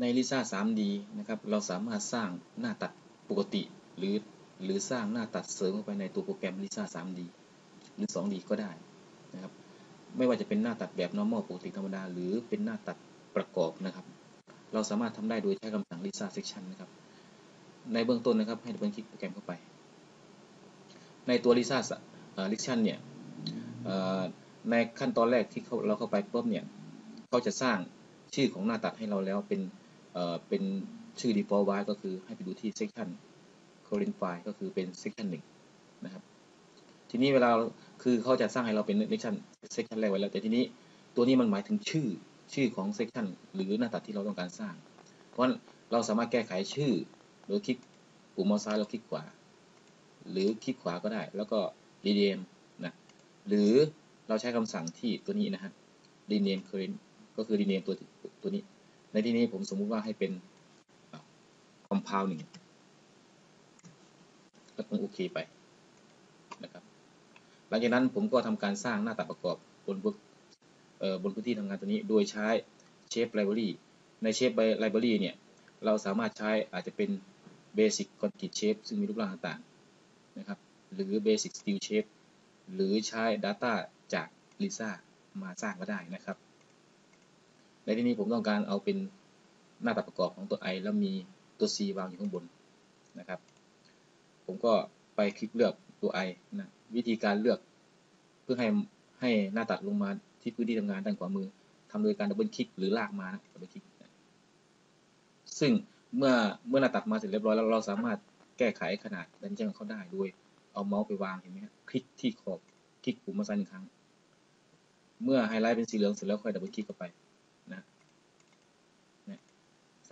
ใน Lisa 3D นะครับ เราสามารถสร้างหน้าตัดปกติหรือหรือสร้างหน้าตัดเสริมเข้าไปในตัวโปรแกรม Lisa 3D หรือ 2D ก็ได้นะครับ ไม่ว่าจะเป็นหน้าตัดแบบ normal ปกติธรรมดา หรือเป็นหน้าตัดประกอบนะครับ เราสามารถทำได้โดยใช้คำสั่ง Lisa section นะครับ ในเบื้องต้นนะครับ ให้ดับเบิลคลิกโปรแกรมเข้าไป ในตัว Lisa section เนี่ยในขั้นตอนแรกที่เราเข้าไปปุ๊บเนี่ยเขาจะสร้างชื่อของหน้าตัดให้เราแล้วเป็น เป็นชื่อ default ไว้ก็คือให้ไปดูที่ section current file ก็คือเป็น section หนึ่งนะครับ ทีนี้เวลาคือเขาจะสร้างให้เราเป็น section section แรกไว้แล้ว แต่ทีนี้ตัวนี้มันหมายถึงชื่อชื่อของ section หรือหน้าตัดที่เราต้องการสร้าง เพราะเราสามารถแก้ไขชื่อโดยคลิกปุ่มมาส์ซ้ายแล้วคลิกขวา หรือคลิกขวาก็ได้ แล้วก็ rename นะหรือเราใช้คำสั่งที่ตัวนี้นะฮะ rename current ก็คือ rename ตัวตัวนี้ ในที่นี้ผมสมมุติว่าให้เป็น compound หนึ่งก็ต้องโอเคไปนะครับ หลังจากนั้นผมก็ทำการสร้างหน้าตัดประกอบบนบนพื้นที่ทำงานตัวนี้ โดยใช้ shape library ใน shape library เนี่ย เราสามารถใช้อาจจะเป็น basic concrete shape ซึ่งมีรูปร่างต่างๆนะครับ หรือ basic steel shape หรือใช้ Data จาก Lisa มาสร้างก็ได้นะครับ ในที่นี้ผมต้องการเอาเป็นหน้าตัดประกอบของตัว i แล้วมีตัว c วางอยู่ข้างบนนะครับ ผมก็ไปคลิกเลือกตัว i นะวิธีการเลือกเพื่อให้ให้หน้าตัดลงมาที่พื้นที่ทำงานด้านขวามือทำโดยการดับเบิลคลิกหรือลากมาดับเบิลคลิกซึ่งเมื่อเมื่อหน้าตัดมาเสร็จเรียบร้อยแล้วเราสามารถแก้ไขขนาดดันเจี้ยงเขาได้โดยเอาเมาส์ไปวางเห็นไหมครับคลิกที่ขอบคลิกปุ่มมาซ้ายหนึ่งครั้ง เมื่อไฮไลท์เป็นสีเหลืองเสร็จแล้วค่อยดับเบิลคลิกเข้าไป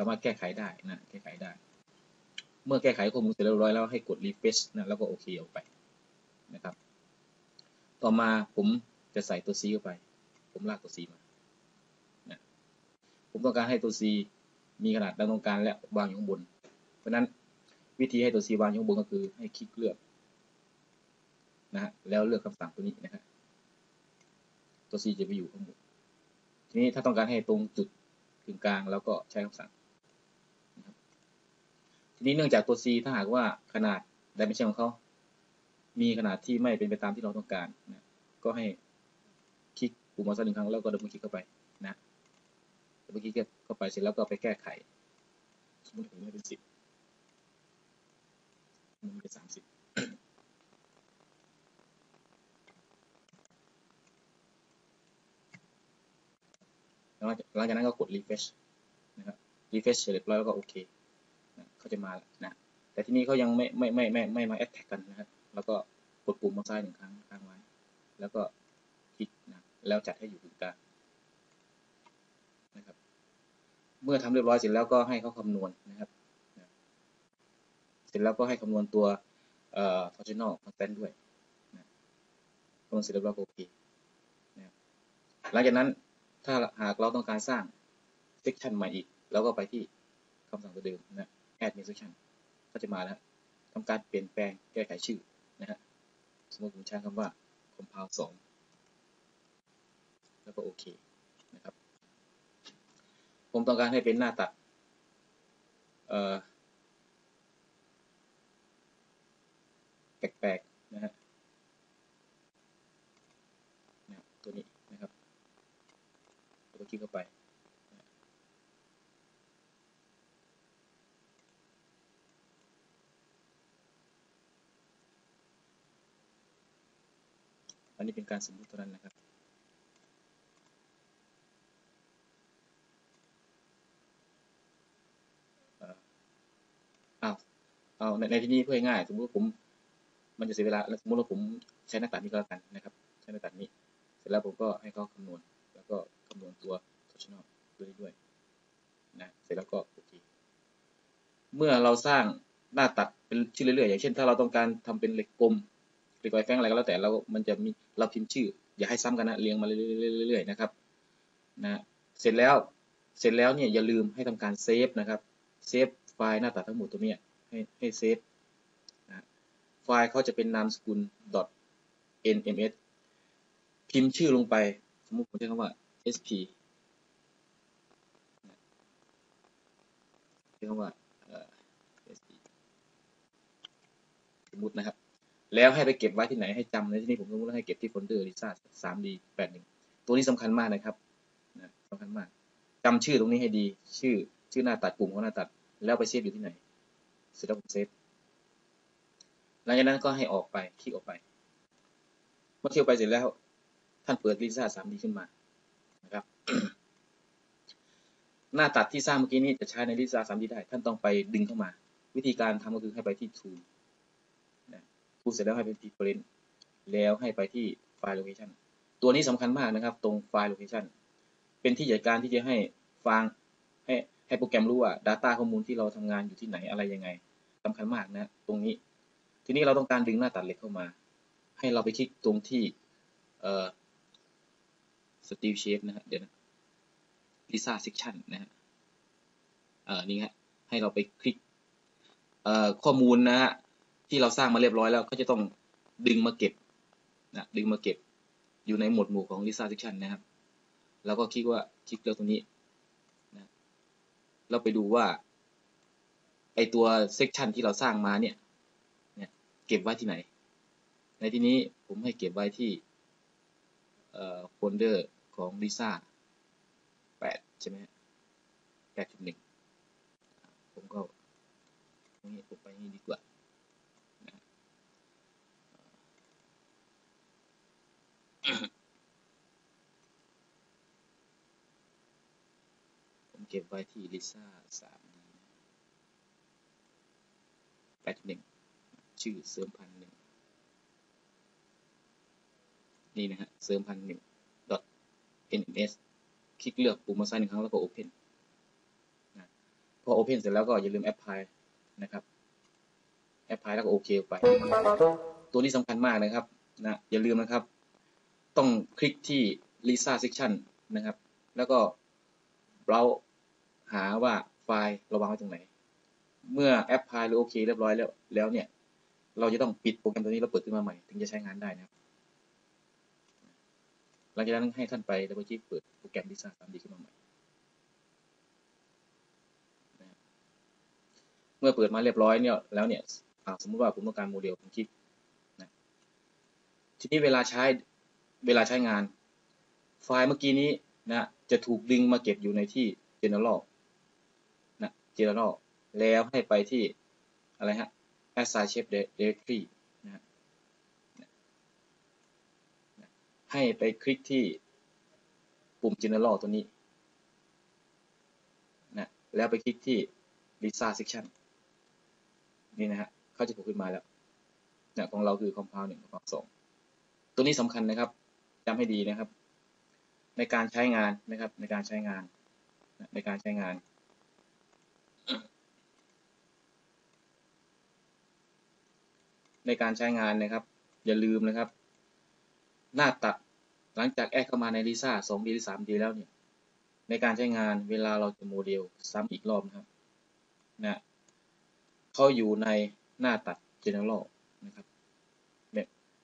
สามารถแก้ไขได้นะแก้ไขได้ เมื่อแก้ไขข้อมูลเสร็จเรียบร้อยแล้วให้กด refresh นะแล้วก็โอเคออกไปนะครับ ต่อมาผมจะใส่ตัว C เข้าไป ผมลากตัว C มานะผมต้องการให้ตัว C มีขนาดดังต้องการและวางอยู่ข้างบน เพราะนั้นวิธีให้ตัว C วางอยู่ข้างบนก็คือให้คลิกเลือกนะฮะแล้วเลือกคำสั่งตัวนี้นะฮะตัว C จะไปอยู่ข้างบนทีนี้ถ้าต้องการให้ตรงจุดกึ่งกลางแล้วก็ใช้คำสั่ง ทีนี้เนื่องจากตัว C ถ้าหากว่าขนาดดิเมนชันของเขา มีขนาดที่ไม่เป็นไปตามที่เราต้องการนะก็ให้คลิกปุ่มมาสักหนึ่งครั้งแล้วก็ดับเบิลคลิกเข้าไปนะดับเบิลคลิกเข้าไปเสร็จแล้วก็ไปแก้ไข สมมติผมให้เป็นสิบมันเป็นสามสิบหลังจากนั้นก็กด refresh นะครับ refresh เสร็จเรียบร้อยแล้วก็โอเค เขาจะมานะ แต่ที่นี้เขายังไม่ไม่ไม่ไม่ไม่มา attack กันนะครับ แล้วก็กดปุ่มมาซ้ายหนึ่งครั้งค้างไว้ แล้วก็คลิกนะ แล้วจัดให้อยู่ตรงกลางนะครับ เมื่อทำเรียบร้อยเสร็จแล้วก็ให้เขาคำนวณนะครับ เสร็จแล้วก็ให้คำนวณตัวเอ่อ torsional constant ด้วยนะคำนวณเสร็จเรียบร้อยโอเคนะหลังจากนั้นถ้าหากเราต้องการสร้าง section ใหม่อีกเราก็ไปที่คำสั่งตัวเดิมนะ add new section ก็จะมาแล้วทำการเปลี่ยนแปลงแก้ไขชื่อนะฮะสมมติผมใช้คำว่า compound 2แล้วก็โอเคนะครับ ผมต้องการให้เป็นหน้าตัดแปลกๆนะฮะตัวนี้นะครับตัวคลิกเข้าไป อันนี้เป็นการสมมติเท่านั้นนะครับอ้าวเอาในในที่นี้เพื่อง่าย สมมติผม มันจะเสียเวลา สมมติว่าผมใช้หน้าตัดนี้ก็แล้วกันนะครับ ใช้หน้าตัดนี้ เสร็จแล้วผมก็ให้เขาคำนวณ แล้วก็คำนวณตัว torsional ด้วยด้วยนะ เสร็จแล้วก็โอเค เมื่อเราสร้างหน้าตัดเป็นชื่อเรื่อยๆ อย่างเช่น ถ้าเราต้องการทำเป็นเหล็กกลม หรือไฟแฟงอะไรก็แล้วแต่เรามันจะมีเราพิมพ์ชื่อ อย่าให้ซ้ำกันนะเรียงมาเรื่อยๆนะครับนะเสร็จแล้วเสร็จแล้วเนี่ยอย่าลืมให้ทำการเซฟนะครับเซฟไฟล์หน้าตัดทั้งหมดตัวนี้ให้ให้เซฟนะไฟล์เขาจะเป็นนามสกุล .nms พิมพ์ชื่อลงไป สมมติผมใช้คำว่า sp ที่คำว่า SE สมมตินะครับ แล้วให้ไปเก็บไว้ที่ไหนให้จำในที่นี้ผมสมมติว่าให้เก็บที่โฟลเดอร์ Lisa 3D 81ตัวนี้สำคัญมากนะครับนะสำคัญมากจำชื่อตรงนี้ให้ดี ชื่อชื่อหน้าตัดปุ่มของหน้าตัด แล้วไปเซฟอยู่ที่ไหน เสร็จแล้วผมเซฟหลังจากนั้นก็ให้ออกไปคลิกออกไป เมื่อคลิกออกไปเสร็จแล้ว ท่านเปิด Lisa 3D ขึ้นมานะครับ หน้าตัดที่สร้างเมื่อกี้นี้จะใช้ใน Lisa 3D ได้ ท่านต้องไปดึงเข้ามา วิธีการทำก็คือให้ไปที่ Tool นะ Tool เสร็จแล้วให้ไปที่ Print แล้วให้ไปที่ File Location ตัวนี้สำคัญมากนะครับ ตรง File Location เป็นที่จัดการที่จะให้ฟังให้ให้โปรแกรมรู้ว่า Data ข้อมูลที่เราทำงานอยู่ที่ไหนอะไรยังไงสำคัญมากนะ ตรงนี้ ทีนี้เราต้องการดึงหน้าตัดเหล็กเข้ามา ให้เราไปคลิกตรงที่เอ่อ Steel Shape นะฮะเดี๋ยวนะ Lisa Section นะฮะเอ่อนี่ฮะให้เราไปคลิกเอ่อข้อมูลนะฮะ ที่เราสร้างมาเรียบร้อยแล้วก็จะต้องดึงมาเก็บนะดึงมาเก็บอยู่ในหมวดหมู่ของ Lisa Section นะครับ แล้วก็คลิกว่าคลิกเลือกตรงนี้นะเราไปดูว่าไอตัว section ที่เราสร้างมาเนี่ยเนี่ยเก็บไว้ที่ไหน ในที่นี้ผมให้เก็บไว้ที่โฟลเดอร์ของ Lisa 8 ใช่ไหม8.1 ผมก็ตรงนี้ผมไปนี่ดีกว่านะผม เก็บไว้ที่ Lisa 3D 8.1ชื่อเสริมพันหนึ่งนี่นะฮะเสริมพันหนึ่ง .nms คลิกเลือกปุ่มมาซ้ายหนึ่งครั้งแล้วก็ Open นะพอ Open เสร็จแล้วก็อย่าลืม Apply นะครับ Apply แล้วก็โอเคไป ตัวนี้สำคัญมากนะครับนะอย่าลืมนะครับ ต้องคลิกที่ Lisa Section นะครับ แล้วก็เรา หาว่าไฟล์เราวางไว้ตรงไหน เมื่อ Apply หรือโอเคเรียบร้อยแล้วแล้วเนี่ย เราจะต้องปิดโปรแกรมตัวนี้แล้วเปิดขึ้นมาใหม่ ถึงจะใช้งานได้นะครับ หลังจากนั้นให้ท่านไปดับเบิลคลิกเปิดโปรแกรม Lisa 3D ขึ้นมาใหม่เมื่อเปิดมาเรียบร้อยเนี่ยแล้วเนี่ยสมมติว่าผมต้องการโมเดลผมคลิกนะทีนี้เวลาใช้เวลาใช้งาน ไฟล์เมื่อกี้นี้นะจะถูกดึงมาเก็บอยู่ในที่ general นะ general แล้วให้ไปที่อะไรฮะ assign shape directory นะฮะให้ไปคลิกที่ปุ่ม general ตัวนี้นะแล้วไปคลิกที่ lisa section นี่นะฮะเขาจะโผล่ขึ้นมาแล้วเนี่ยของเราคือ compound 1 compound 2ตัวนี้สำคัญนะครับจำให้ดีนะครับ ในการใช้งานนะครับในการใช้งาน ในการใช้งาน ในการใช้งานนะครับ อย่าลืมนะครับ หน้าตัดหลังจากแอดเข้ามาใน Lisa 2D หรือ 3D แล้วเนี่ย ในการใช้งานเวลาเราจะโมเดลซ้ำอีกรอบนะครับนะเขาอยู่ในหน้าตัด general นะครับ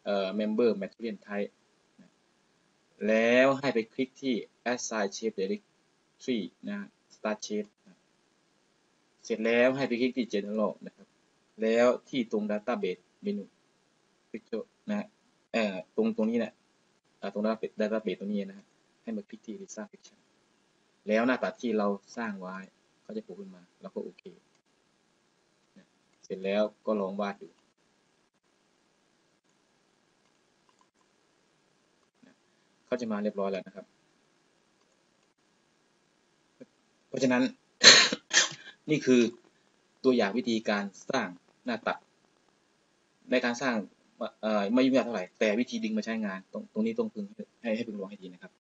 เอ่อ member material type นะแล้วให้ไปคลิกที่ assign shape directory นะ start shape นะเสร็จแล้วให้ไปคลิกที่ general นะครับ แล้วที่ตรง database menu picture นะเอ่อตรงตรงนี้นะตรง database ตัวนี้นะฮะให้มาคลิกที่ lisa section แล้วหน้าตัดที่เราสร้างไว้เขาจะโผล่ขึ้นมา แล้วก็โอเค เสร็จแล้วก็ลองวาดดูเขาจะมาเรียบร้อยแล้วนะครับ เพราะฉะนั้น นี่คือตัวอย่างวิธีการสร้างหน้าตัด ในการสร้างไม่ยุ่งยากเท่าไหร่ แต่วิธีดึงมาใช้งาน ตรงตรงนี้ต้องพึงให้ให้พึงระวังให้ดีนะครับ